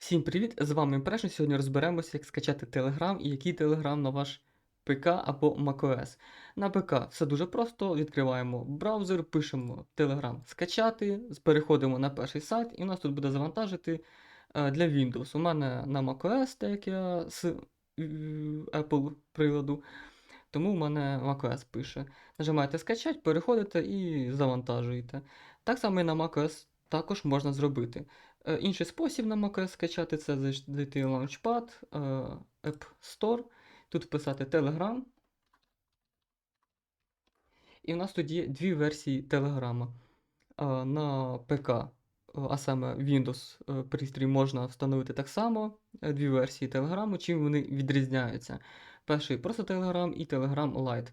Всім привіт! З вами Impression. Сьогодні розберемося, як скачати Telegram і який Telegram на ваш ПК або macOS. На ПК все дуже просто. Відкриваємо браузер, пишемо Telegram скачати, переходимо на перший сайт, і у нас тут буде завантажити е, для Windows. У мене на macOS, так як я з е, Apple приладу. Тому в мене macOS пише. Нажимаєте скачати, переходите і завантажуєте. Так само і на macOS також можна зробити. Е, Інший спосіб на macOS скачати це зайти в Launchpad, е, App Store, тут вписати Telegram. І в нас тут є дві версії Telegram. Е, На ПК, а саме Windows пристрій можна встановити так само. Дві версії Telegram, чим вони відрізняються. Перший просто Telegram і Telegram Lite.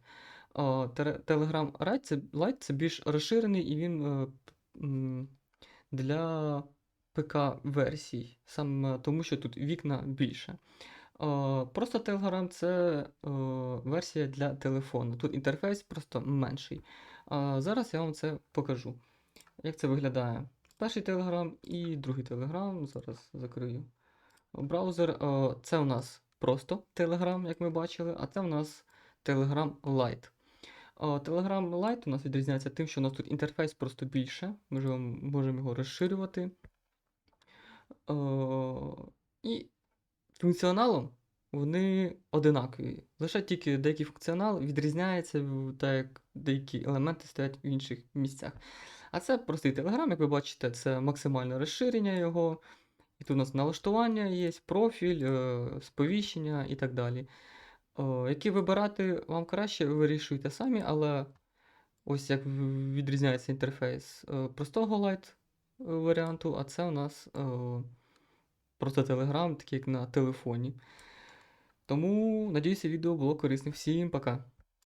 Telegram Lite це, Lite це більш розширений і він для ПК-версій, саме тому що тут вікна більше. Е, Просто Telegram це е, версія для телефону. Тут інтерфейс просто менший. А Зараз я вам це покажу. Як це виглядає? Перший Telegram і другий Telegram. Зараз закрию браузер. Е, Це у нас просто Telegram, як ми бачили, а це у нас Telegram Lite. Е, Telegram Lite у нас відрізняється тим, що у нас тут інтерфейс просто більше. Ми можемо його розширювати. Е, І функціоналом вони одинакові. Лише тільки деякий функціонал відрізняється, так як деякі елементи стоять в інших місцях. А це простий Telegram, як ви бачите, це максимальне розширення його. І тут у нас налаштування є, профіль, е, сповіщення і так далі. О, які вибирати вам краще, ви вирішуєте самі, але ось як відрізняється інтерфейс е, простого е, варіанту, а це у нас е, просто Телеграм, такий як на телефоні. Тому, надіюся, відео було корисним. Всім пока!